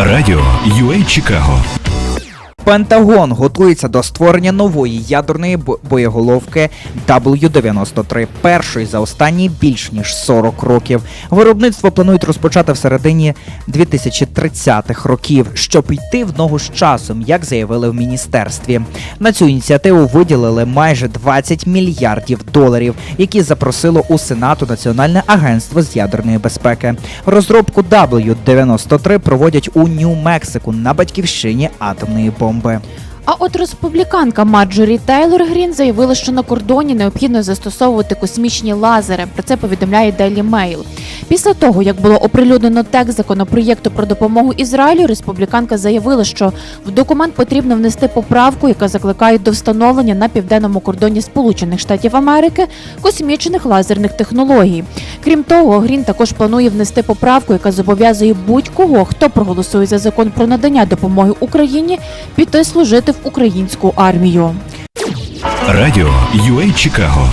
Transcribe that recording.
Радіо UA Чикаго Пентагон готується до створення нової ядерної боєголовки W-93, першої за останні більш ніж 40 років. Виробництво планують розпочати в середині 2030-х років, щоб йти в ногу з часом, як заявили в міністерстві. На цю ініціативу виділили майже 20 мільярдів доларів, які запросило у Сенату Національне агентство з ядерної безпеки. Розробку W-93 проводять у Нью-Мексику на батьківщині атомної бомби. А от республіканка Марджорі Тейлор Грін заявила, що на кордоні необхідно застосовувати космічні лазери. Про це повідомляє Daily Mail. Після того, як було оприлюднено текст законопроєкту про допомогу Ізраїлю, республіканка заявила, що в документ потрібно внести поправку, яка закликає до встановлення на південному кордоні Сполучених Штатів Америки космічних лазерних технологій. Крім того, Грін також планує внести поправку, яка зобов'язує будь-кого, хто проголосує за закон про надання допомоги Україні, піти служити в українську армію. Радіо UA Чикаго